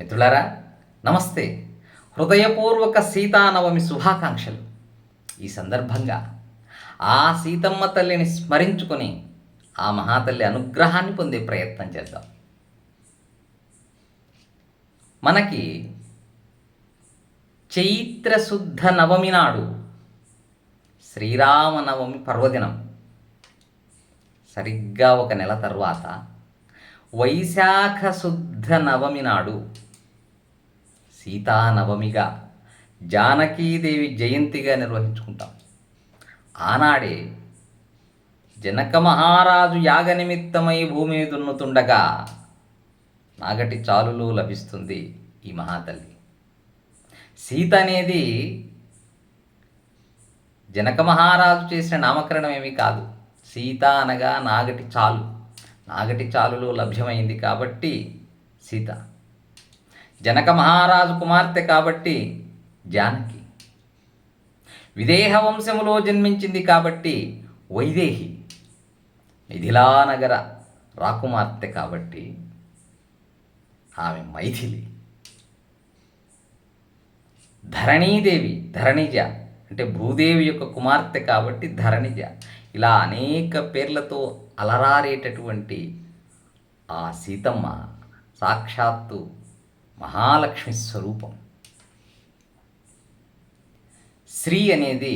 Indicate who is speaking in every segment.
Speaker 1: మిత్రులారా నమస్తే. హృదయపూర్వక సీతానవమి శుభాకాంక్షలు. ఈ సందర్భంగా ఆ సీతమ్మ తల్లిని స్మరించుకొని ఆ మహాతల్లి అనుగ్రహాన్ని పొందే ప్రయత్నం చేద్దాం. మనకి చైత్రశుద్ధ నవమి నాడు శ్రీరామనవమి పర్వదినం. సరిగ్గా ఒక నెల తర్వాత వైశాఖ శుద్ధ నవమి నాడు సీతానవమిగా జానకీదేవి జయంతిగా నిర్వహించుకుంటాం. ఆనాడే జనక మహారాజు యాగ నిమిత్తమై భూమిని దున్నుతుండగా నాగటి చాలులో లభిస్తుంది ఈ మహాతల్లి. సీత అనేది జనక మహారాజు చేసిన నామకరణం ఏమీ కాదు. సీత అనగా నాగటి చాలు. నాగటి చాలులో లభ్యమైంది కాబట్టి సీత. జనక మహారాజు కుమార్తె కాబట్టి జానకి. విదేహ వంశములో జన్మించింది కాబట్టి వైదేహి. మిథిలానగర రాకుమార్తె కాబట్టి ఆమె మైథిలి. ధరణీదేవి ధరణిజ అంటే భూదేవి యొక్క కుమార్తె కాబట్టి ధరణిజ. ఇలా అనేక పేర్లతో అలరారేటటువంటి ఆ సీతమ్మ సాక్షాత్తు మహాలక్ష్మి స్వరూపం. శ్రీ అనేది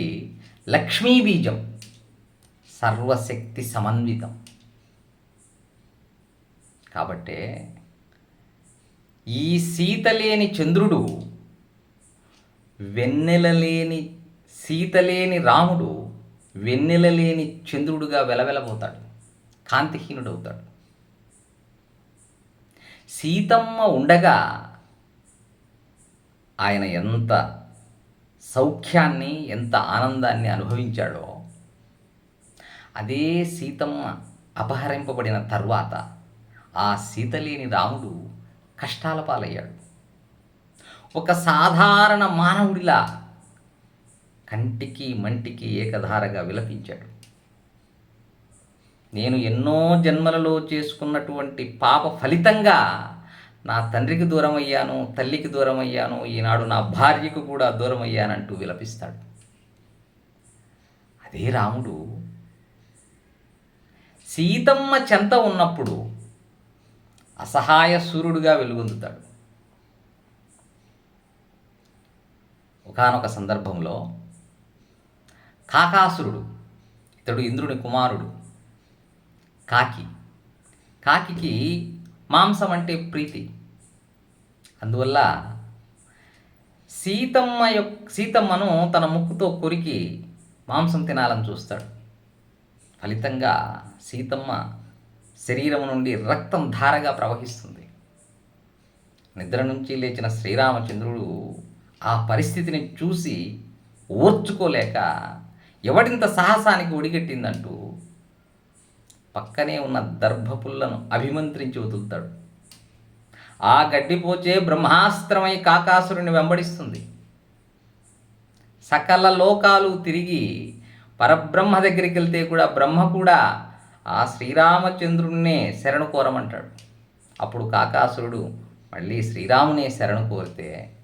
Speaker 1: లక్ష్మీ బీజం సర్వశక్తి సమన్వితం. కాబట్టే ఈ సీత లేని చంద్రుడు వెన్నెల లేని సీత లేని రాముడు వెన్నెల లేని చంద్రుడుగా వెలవెలబోతాడు కాంతిహీనుడవుతాడు. సీతమ్మ ఉండగా ఆయన ఎంత సౌఖ్యాన్ని ఎంత ఆనందాన్ని అనుభవించాడో అదే సీతమ్మ అపహరింపబడిన తర్వాత ఆ సీత లేని రాముడు కష్టాల పాలయ్యాడు. ఒక సాధారణ మానవుడిలా కంటికి మంటికి ఏకధారగా విలపించాడు. నేను ఎన్నో జన్మలలో చేసుకున్నటువంటి పాప ఫలితంగా నా తండ్రికి దూరం అయ్యాను తల్లికి దూరం అయ్యాను ఈనాడు నా భార్యకు కూడా దూరం అయ్యానంటూ విలపిస్తాడు. అదే రాముడు సీతమ్మ చెంత ఉన్నప్పుడు అసహాయ సూర్యుడుగా వెలుగొందుతాడు. ఒకానొక సందర్భంలో కాకాసురుడు ఇతడు ఇంద్రుని కుమారుడు కాకి. కాకికి మాంసం అంటే ప్రీతి. అందువల్ల సీతమ్మ యొక్క సీతమ్మను తన ముక్కుతో కొరికి మాంసం తినాలని చూస్తాడు. ఫలితంగా సీతమ్మ శరీరం నుండి రక్తం ధారగా ప్రవహిస్తుంది. నిద్ర నుంచి లేచిన శ్రీరామచంద్రుడు ఆ పరిస్థితిని చూసి ఓర్చుకోలేక ఎవడింత సాహసానికి ఒడిగట్టిందంటూ పక్కనే ఉన్న దర్భపుల్లను అభిమంత్రించి వదులుతాడు. ఆ గడ్డిపోచే బ్రహ్మాస్త్రమై కాకాసురుని వెంబడిస్తుంది. సకల లోకాలు తిరిగి పరబ్రహ్మ దగ్గరికి వెళ్తే కూడా బ్రహ్మ కూడా ఆ శ్రీరామచంద్రుడినే శరణు కోరమంటాడు. అప్పుడు కాకాసురుడు మళ్ళీ శ్రీరామునే శరణు కోరితే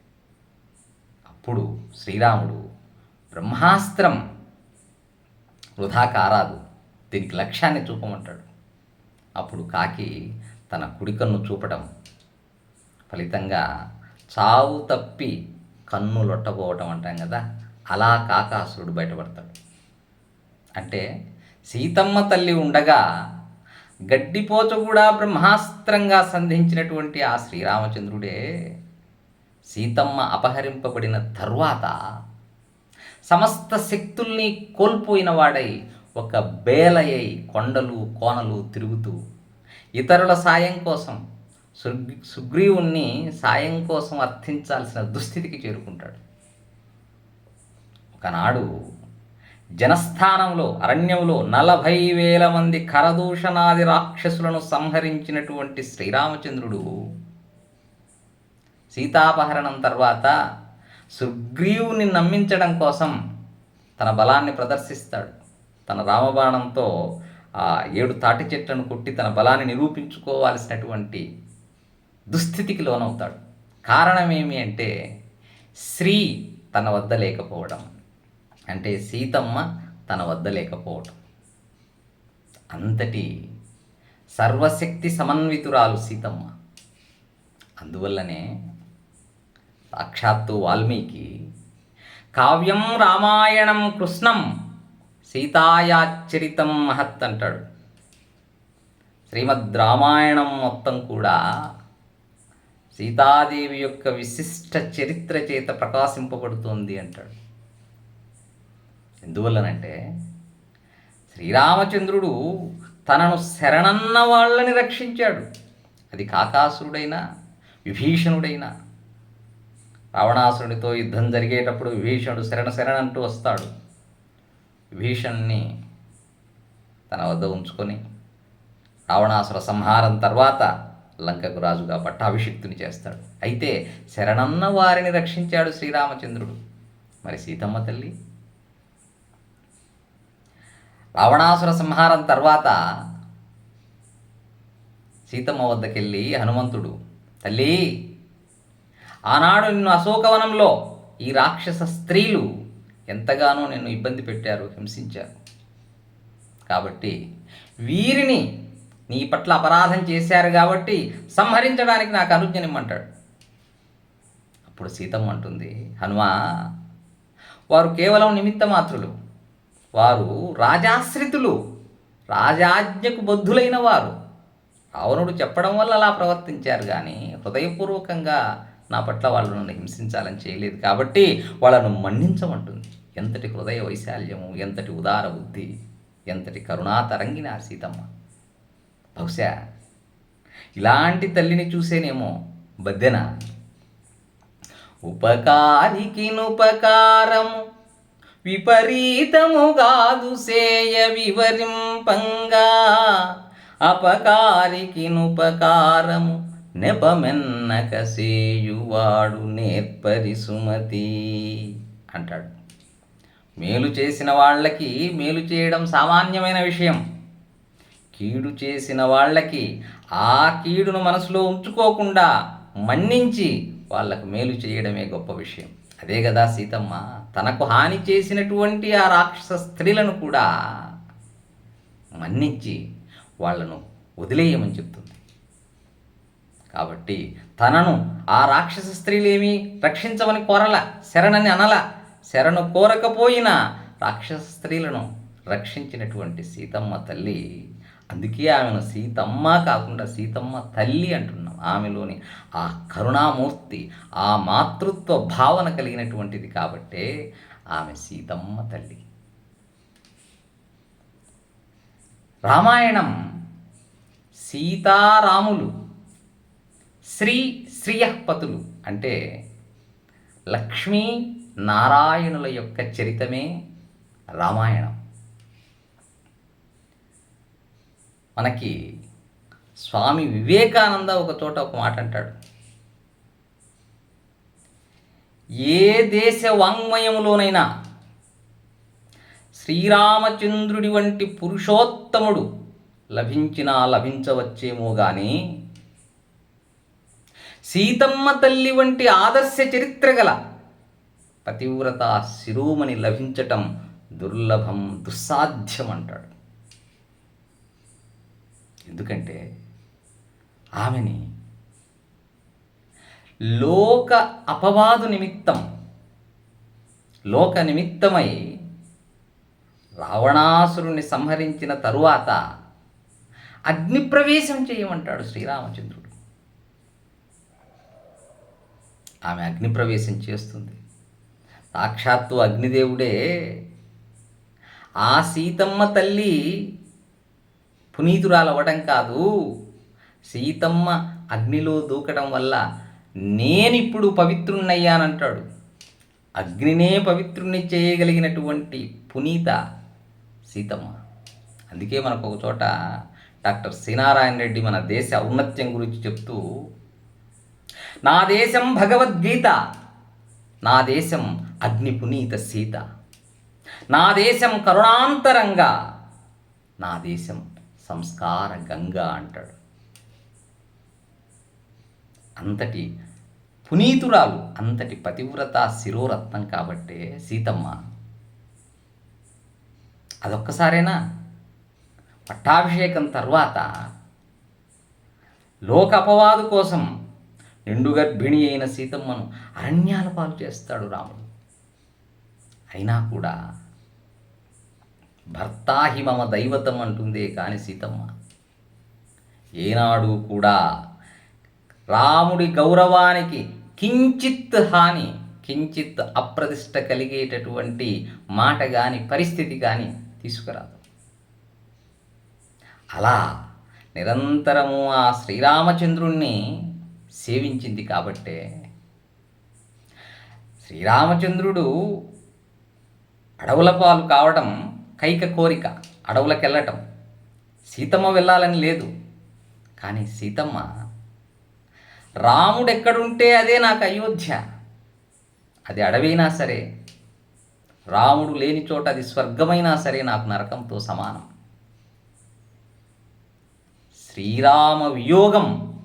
Speaker 1: అప్పుడు శ్రీరాముడు బ్రహ్మాస్త్రం వృధా కారాదు. దీనికి లక్ష్యాన్ని చూపమంటాడు. అప్పుడు కాకి తన కుడికన్ను చూపటం ఫలితంగా చావు తప్పి కన్ను లొట్టబోవటం అంటాం కదా అలా కాకాసురుడు బయటపడతాడు. అంటే సీతమ్మ తల్లి ఉండగా గడ్డిపోచ కూడా బ్రహ్మాస్త్రంగా సంధించినటువంటి ఆ శ్రీరామచంద్రుడే సీతమ్మ అపహరింపబడిన తరువాత సమస్త శక్తుల్ని కోల్పోయిన వాడై ఒక బేలయ్యి కొండలు కోనలు తిరుగుతూ ఇతరుల సాయం కోసం సుగ్రీవుణ్ణి సాయం కోసం అర్థించాల్సిన దుస్థితికి చేరుకుంటాడు. ఒకనాడు జనస్థానంలో అరణ్యంలో నలభై వేల మంది కరదూషణాది రాక్షసులను సంహరించినటువంటి శ్రీరామచంద్రుడు సీతాపహరణం తర్వాత సుగ్రీవుని నమ్మించడం కోసం తన బలాన్ని ప్రదర్శిస్తాడు. తన రామబాణంతో ఆ ఏడు తాటి చెట్లను కొట్టి తన బలాన్ని నిరూపించుకోవాల్సినటువంటి దుస్థితికి లోనవుతాడు. కారణం ఏమి అంటే శ్రీ తన వద్ద లేకపోవడం. అంటే సీతమ్మ తన వద్ద లేకపోవడం. అంతటి సర్వశక్తి సమన్వితురాలు సీతమ్మ. అందువల్లనే సాక్షాత్తు వాల్మీకి కావ్యం రామాయణం కృష్ణం సీతాయాచరితం మహత్ అంటాడు. శ్రీమద్ రామాయణం మొత్తం కూడా సీతాదేవి యొక్క విశిష్ట చరిత్ర చేత ప్రకాశింపబడుతోంది అంటాడు. ఎందువల్లనంటే శ్రీరామచంద్రుడు తనను శరణన్న వాళ్ళని రక్షించాడు. అది కాకాసురుడైనా విభీషణుడైనా రావణాసురుడితో యుద్ధం జరిగేటప్పుడు విభీషణుడు శరణ శరణంటూ వస్తాడు. విభీషణ్ణి తన వద్ద ఉంచుకొని రావణాసుర సంహారం తర్వాత లంకకు రాజుగా పట్టాభిషిక్తుని చేస్తాడు. అయితే శరణన్న వారిని రక్షించాడు శ్రీరామచంద్రుడు. మరి సీతమ్మ తల్లి? రావణాసుర సంహారం తర్వాత సీతమ్మ వద్దకెళ్ళి హనుమంతుడు తల్లి ఆనాడు నిన్ను అశోకవనంలో ఈ రాక్షస స్త్రీలు ఎంతగానో నిన్ను ఇబ్బంది పెట్టారు హింసించారు. కాబట్టి వీరిని నీ పట్ల అపరాధం చేశారు కాబట్టి సంహరించడానికి నాకు అనుజ్ఞనిమ్మంటాడు. అప్పుడు సీతమ్మ అంటుంది హనుమా వారు కేవలం నిమిత్త మాత్రులు వారు రాజాశ్రితులు. రాజాజ్ఞకు బద్ధులైన వారు. రావణుడు చెప్పడం వల్ల అలా ప్రవర్తించారు కానీ హృదయపూర్వకంగా నా పట్ల వాళ్ళు నన్ను హింసించాలని చేయలేదు కాబట్టి వాళ్ళను మన్నించమంటుంది. ఎంతటి హృదయ వైశాల్యము ఎంతటి ఉదార బుద్ధి ఎంతటి కరుణాతరంగిన సీతమ్మ. బహుశా ఇలాంటి తల్లిని చూసేనేమో బద్దెన. ఉపకారికినుపకారము విపరీతముగాదు సేయ వివరింపంగా. అపకారికినుపకారము నెపమెన్నక సేయువాడు నేర్పరి సుమతి అంటాడు. మేలు చేసిన వాళ్ళకి మేలు చేయడం సామాన్యమైన విషయం. కీడు చేసిన వాళ్ళకి ఆ కీడును మనసులో ఉంచుకోకుండా మన్నించి వాళ్ళకు మేలు చేయడమే గొప్ప విషయం. అదే కదా సీతమ్మ తనకు హాని చేసినటువంటి ఆ రాక్షస స్త్రీలను కూడా మన్నించి వాళ్ళను వదిలేయమని చెప్తుంది. కాబట్టి తనను ఆ రాక్షస స్త్రీలేమి రక్షించమని కోరల శరణని అనల శరణు కోరకపోయినా రాక్షస స్త్రీలను రక్షించినటువంటి సీతమ్మ తల్లి అందుకే ఆమెను సీతమ్మ కాకుండా సీతమ్మ తల్లి అంటున్నాం. ఆమెలోని ఆ కరుణామూర్తి ఆ మాతృత్వ భావన కలిగినటువంటిది కాబట్టే ఆమె సీతమ్మ తల్లి. రామాయణం సీతారాములు శ్రీ శ్రీయపతులు అంటే లక్ష్మీ నారాయణుల యొక్క చరితమే రామాయణం. మనకి స్వామి వివేకానంద ఒక చోట ఒక మాట అంటాడు. ఏ దేశ వాంగ్మయములోనైనా శ్రీరామచంద్రుడి వంటి పురుషోత్తముడు లభించినా లభించవచ్చేమో కానీ సీతమ్మ తల్లి వంటి ఆదర్శ చరిత్ర గల పతివ్రత శిరోమణి లభించటం దుర్లభం దుస్సాధ్యం అంటాడు ఎందుకంటే ఆమెని లోక అపవాదు నిమిత్తం లోక నిమిత్తమై రావణాసురుణ్ణి సంహరించిన తరువాత అగ్నిప్రవేశం చేయమంటాడు శ్రీరామచంద్రుడు. ఆమె అగ్నిప్రవేశం చేస్తుంది. సాక్షాత్తు అగ్నిదేవుడే. ఆ సీతమ్మ తల్లి పునీతురాలవ్వడం కాదు. సీతమ్మ అగ్నిలో దూకడం వల్ల నేనిప్పుడు పవిత్రుణ్ణయ్యానంటాడు. అగ్నినే పవిత్రుణ్ణి చేయగలిగినటువంటి పునీత సీతమ్మ. అందుకే మనకు ఒక చోట డాక్టర్ శ్రీనారాయణ రెడ్డి మన దేశ ఔన్నత్యం గురించి చెప్తూ నా దేశం భగవద్గీత నా దేశం అగ్ని పునీత సీత. నా దేశం కరుణాంతరంగా నా దేశం సంస్కార గంగా అంటాడు. అంతటి పునీతురాలు అంతటి పతివ్రత శిరోరత్నం కాబట్టే సీతమ్మ. అదొక్కసారేనా పట్టాభిషేకం తర్వాత లోక అపవాదు కోసం నిండు గర్భిణి అయిన సీతమ్మను అరణ్యాల పాలు చేస్తాడు రాముడు. అయినా కూడా భర్తాహి మమ దైవతం అంటుందే కాని సీతమ్మ. ఏనాడు కూడా రాముడి గౌరవానికి కించిత్ హాని కించిత్ అప్రతిష్ట కలిగేటటువంటి మాట కానీ పరిస్థితి కానీ తీసుకురాదు. అలా నిరంతరము ఆ శ్రీరామచంద్రుణ్ణి సేవించింది కాబట్టే శ్రీరామచంద్రుడు అడవుల పాలు కావడం కైక కోరిక అడవులకు వెళ్ళటం. సీతమ్మ వెళ్ళాలని లేదు. కానీ సీతమ్మ రాముడు ఎక్కడుంటే అదే నాకు అయోధ్య. అది అడవైనా సరే రాముడు లేని చోట అది స్వర్గమైనా సరే నాకు నరకంతో సమానం. శ్రీరామ వియోగం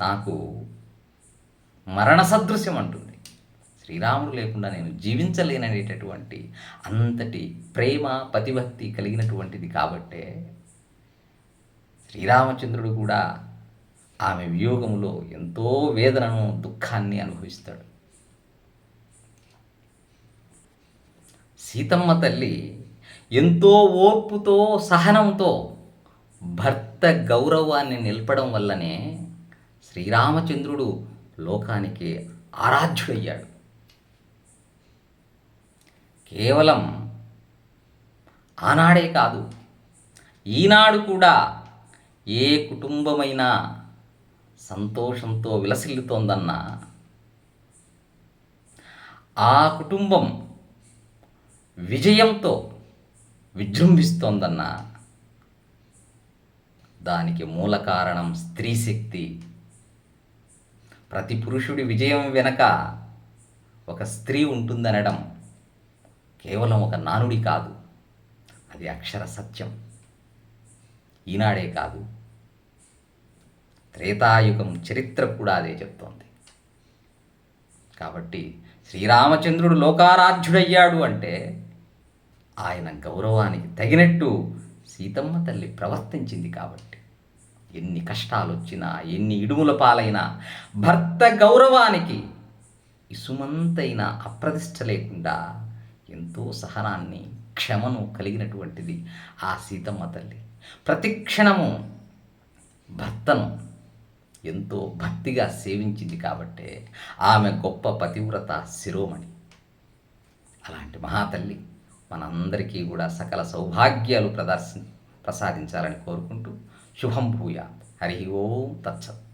Speaker 1: నాకు మరణ సదృశ్యం అంటుంది శ్రీరాముడు లేకుండా నేను జీవించలేననేటటువంటి అంతటి ప్రేమ పతిభక్తి కలిగినటువంటిది కాబట్టే శ్రీరామచంద్రుడు కూడా ఆమె వియోగంలో ఎంతో వేదనను దుఃఖాన్ని అనుభవిస్తాడు. సీతమ్మ తల్లి ఎంతో ఓర్పుతో సహనంతో భర్త గౌరవాన్ని నిలపడం వల్లనే శ్రీరామచంద్రుడు లోకానికి ఆరాధ్యుడయ్యాడు. కేవలం ఆనాడే కాదు ఈనాడు కూడా ఏ కుటుంబమైనా సంతోషంతో విలసిల్లుతోందన్నా ఆ కుటుంబం విజయంతో విజృంభిస్తోందన్నా దానికి మూల కారణం స్త్రీ శక్తి. ప్రతి పురుషుడి విజయం వెనక ఒక స్త్రీ ఉంటుందనడం. కేవలం ఒక నానుడి కాదు. అది అక్షర సత్యం. ఈనాడే కాదు. త్రేతాయుగం చరిత్ర కూడా అదే చెప్తోంది. కాబట్టి శ్రీరామచంద్రుడు లోకారాధ్యుడయ్యాడు అంటే ఆయన గౌరవానికి తగినట్టు సీతమ్మ తల్లి ప్రవర్తించింది కాబట్టి. ఎన్ని కష్టాలు వచ్చినా ఎన్ని ఇడుముల పాలైనా భర్త గౌరవానికి ఇసుమంతైన అప్రతిష్ట లేకుండా ఎంతో సహనాన్ని క్షమను కలిగినటువంటిది ఆ సీతమ్మ తల్లి. ప్రతి క్షణము భర్తను ఎంతో భక్తిగా సేవించింది కాబట్టే ఆమె గొప్ప పతివ్రత శిరోమణి. అలాంటి మహాతల్లి మనందరికీ కూడా సకల సౌభాగ్యాలు ప్రదర్శి ప్రసాదించాలని కోరుకుంటూ శుభం భూయా హరి ఓం తత్సత్.